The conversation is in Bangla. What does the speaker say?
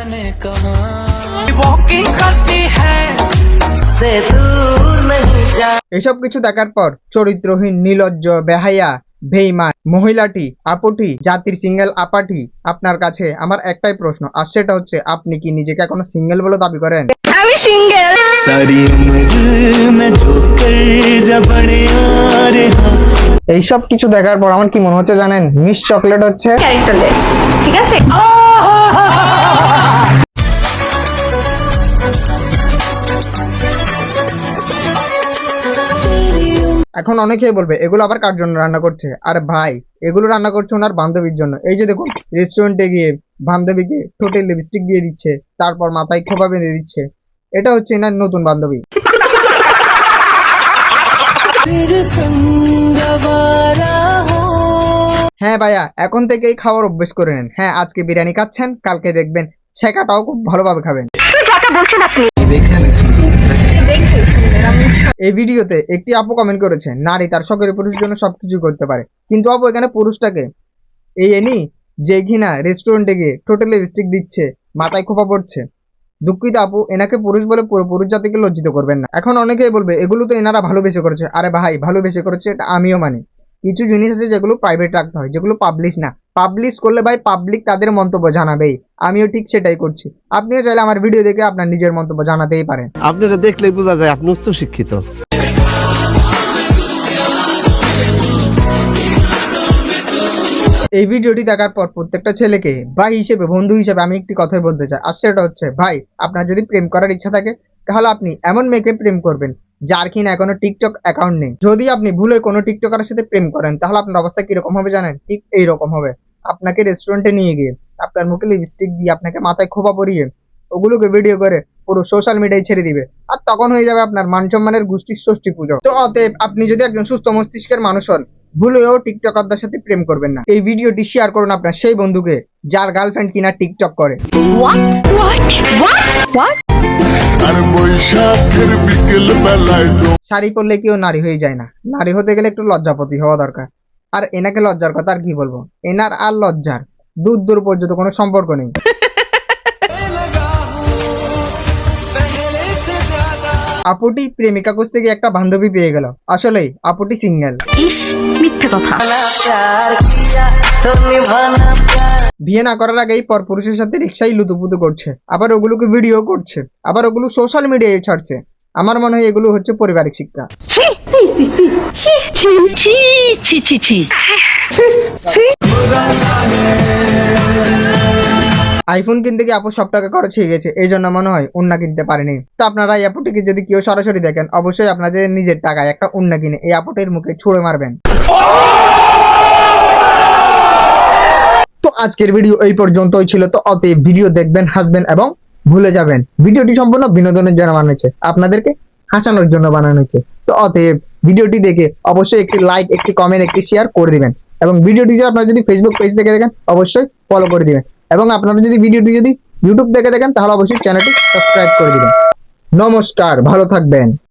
जाने कहाँ वॉकिंग करती है से दूर नहीं जा এসব কিছু দেখার পর চরিত্রহীন নির্লজ্জ বেহাইয়া বেইমান মহিলাটি আপুটি জাতির সিঙ্গেল আপাটি আপনার কাছে আমার একটাই প্রশ্ন আর সেটা হচ্ছে আপনি কি নিজেকে এখনো সিঙ্গেল বলে দাবি করেন আমি সিঙ্গেল सारी उम्र मैं जो कर जा बड़े यार हाँ এইসব কিছু দেখার পর আমার কি মনে হচ্ছে জানেন মিস চকলেট হচ্ছে ক্যারেক্টারলেস ঠিক আছে এখন অনেকেই বলবে এগুলো আবার কার জন্য রান্না করছে? আর ভাই এগুলো রান্না করছে ওনার বান্ধবীর জন্য। এই যে দেখুন রেস্টুরেন্টে গিয়ে বান্ধবীকে ঠোঁটে লিপস্টিক দিয়ে দিচ্ছে তারপর মাথায় খোপা বেঁধে দিচ্ছে। এটা হচ্ছে এনার নতুন বান্ধবী। হ্যাঁ ভাইয়া এখন থেকেই খাওয়ার অভ্যেস করে নেন। হ্যাঁ আজকে বিরিয়ানি খাচ্ছেন কালকে দেখবেন ছেঁকাটাও খুব ভালোভাবে খাবেন। আপনি। এই ভিডিওতে একটি আপু কমেন্ট করেছে, নারী তার শখের পুরুষের জন্য সবকিছু করতে পারে। কিন্তু আপু, এখানে পুরুষটাকে এই এনি যে কিনা রেস্টুরেন্টে গিয়ে টোটাল লিপস্টিক দিচ্ছে, মাথায় খোপা পড়ছে, দুঃখিত আপু, এনাকে পুরুষ বলে পুরো পুরুষ জাতিকে লজ্জিত করবেন না। এখন অনেকেই বলবে, এগুলো তো এনারা ভালোবেসে করেছে। আরে ভাই, ভালোবেসে করেছে এটা আমিও মানি। কিছু জিনিস আছে যেগুলো প্রাইভেট রাখতে হয়, যেগুলো পাবলিশ না। পাবলিশ করলে ভাই পাবলিক তাদের মন্তব্য জানাবেই। আমিও ঠিক সেটাই করছি। আপনিও চাইলে আমার ভিডিও দেখে আপনার নিজের মন্তব্য জানাতেই পারেন। আপনারা দেখলেই বোঝা যায় আপনি উচ্চ শিক্ষিত এই ভিডিওটি দেখার পর প্রত্যেকটা ছেলেকে ভাই হিসেবে বন্ধু হিসেবে আমি একটি কথাই বলতে চাই। আর সেটা হচ্ছে ভাই আপনার যদি প্রেম করার ইচ্ছা থাকে তাহলে আপনি এমন মেয়েকে প্রেম করবেন যার কিনা এখনও টিকটক অ্যাকাউন্ট নেই। যদি আপনি ভুলে কোনো টিকটকারের সাথে প্রেম করেন তাহলে আপনার অবস্থা কীরকম হবে জানেন? ঠিক এইরকম হবে। আপনাকে রেস্টুরেন্টে নিয়ে গিয়ে আপনার মুখে লিপস্টিক দিয়ে আপনাকে মাথায় খোপা পরিয়ে ওগুলোকে ভিডিও করে পুরো সোশ্যাল মিডিয়ায় ছেড়ে দিবে। আর তখন হয়ে যাবে আপনার মান সম্মানের গোষ্ঠীর ষষ্ঠী পুজো। তো অতএব আপনি যদি একজন সুস্থ মস্তিষ্কের মানুষ হন ভুলেও টিকটকারদের সাথে প্রেম করবেন না। এই ভিডিওটি শেয়ার করুন আপনার সেই বন্ধুকে যার গার্লফ্রেন্ড কিনা টিকটক করে। হোয়াট হোয়াট হোয়াট হোয়াট আর বৈশাখের বিকেল বেলায় শাড়ি পরলে কেউ নারী হয়ে যায় না। নারী হতে গেলে একটু লজ্জাপতি হওয়া দরকার। আর এনাকে লজ্জার কথা আর কি বলব? এনার আর লজ্জার। দূর দূর পর্যন্ত কোনো সম্পর্ক নেই। আপুটি প্রেমিকা কোচ থেকে একটা বান্ধবী পেয়ে গেল। আসলে আপুটি সিঙ্গেল বিয়ে না করার আগেই পরপুরুষের সাথে রিক্সাই লুতুপুতু করছে। আবার ওগুলোকে ভিডিও করছে। আবার ওগুলো সোশ্যাল মিডিয়ায় ছাড়ছে। আমার মনে হয় এগুলো হচ্ছে পারিবারিক শিক্ষা। আইফোন কিনতে গিয়ে আপু সব টাকা খরচ হয়ে গেছে এই জন্য মনে হয় উন্না কিনতে পারেনি। তো আপনারা এই আপুটিকে যদি কেউ সরাসরি দেখেন অবশ্যই আপনাদের নিজের টাকায় একটা উন্না কিনে এই আপুটির মুখে ছুঁড়ে মারবেন। তো আজকের ভিডিও এই পর্যন্তই ছিল। তো অতএব ভিডিও দেখবেন হাসবেন এবং ভুলে যাবেন। ভিডিওটি সম্পূর্ণ বিনোদনের জন্য বানানো হয়েছে। আপনাদেরকে হাসানোর জন্য বানানো হয়েছে। তো অতএব ভিডিওটি দেখে অবশ্যই একটি লাইক একটি কমেন্ট একটি শেয়ার করে দিবেন। এবং ভিডিওটি যদি আপনারা যদি ফেসবুক পেজ থেকে দেখেন, অবশ্যই ফলো করে দিবেন। এবং আপনারা যদি ভিডিওটি যদি ইউটিউব থেকে দেখেন, তাহলে অবশ্যই চ্যানেলটি সাবস্ক্রাইব করে দিবেন। নমস্কার, ভালো থাকবেন।